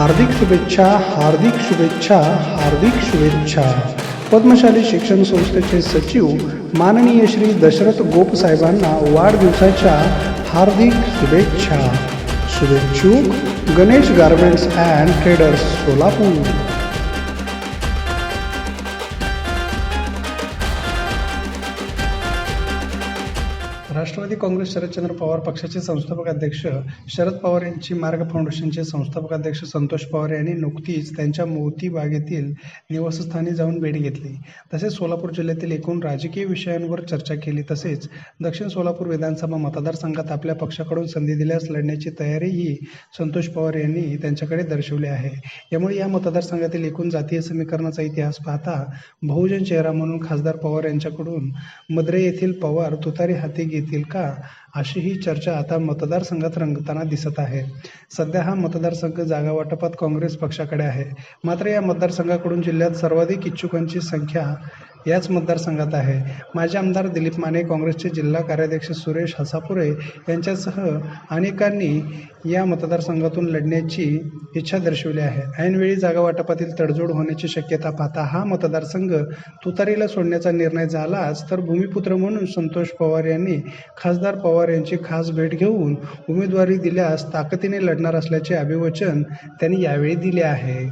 हार्दिक शुभेच्छा हार्दिक शुभेच्छा हार्दिक शुभेच्छा. पद्मशाली शिक्षण संस्थेचे सचिव माननीय श्री दशरथ गोपसाहेबांना वाढदिवसाच्या हार्दिक शुभेच्छा. शुभेच्छुक Ganesh garments and traders Solapur. Rashtrawadi Congress Sharadchandra Pawar पक्षाचे संस्थापक अध्यक्ष शरद पवार यांची मार्ग फाउंडेशनचे संस्थापक अध्यक्ष संतोष पवार यांनी नुकतीच त्यांच्या मोती बागेतील निवासस्थानी जाऊन भेट घेतली. तसेच सोलापूर जिल्ह्यातील एकूण राजकीय विषयांवर चर्चा केली. तसेच दक्षिण सोलापूर विधानसभा मतदारसंघात आपल्या पक्षाकडून संधी दिल्यास लढण्याची तयारीही संतोष पवार यांनी त्यांच्याकडे दर्शवली आहे. यामुळे या मतदारसंघातील एकूण जातीय समीकरणाचा इतिहास पाहता बहुजन चेहरा म्हणून खासदार पवार यांच्याकडून मद्रे येथील पवार तुतारी हाती घेतील का? अशी ही चर्चा आता मतदारसंघात रंगताना दिसत आहे. सध्या हा मतदारसंघ जागा वाटपात काँग्रेस पक्षाकडे आहे. मात्र या मतदारसंघाकडून जिल्ह्यात सर्वाधिक इच्छुकांची संख्या याच मतदारसंघात आहे. माजी आमदार दिलीप माने काँग्रेसचे जिल्हा कार्याध्यक्ष सुरेश हसापुरे यांच्यासह अनेकांनी या मतदारसंघातून लढण्याची इच्छा दर्शवली आहे. ऐनवेळी जागा वाटपातील तडजोड होण्याची शक्यता पाहता हा मतदारसंघ तुतारीला सोडण्याचा निर्णय झालाच तर भूमिपुत्र म्हणून संतोष पवार यांनी खासदार पवार यांची खास भेट घेऊन उमेदवारी दिल्यास ताकदीने लढणार असल्याचे अभिवचन त्यांनी यावेळी दिले आहे.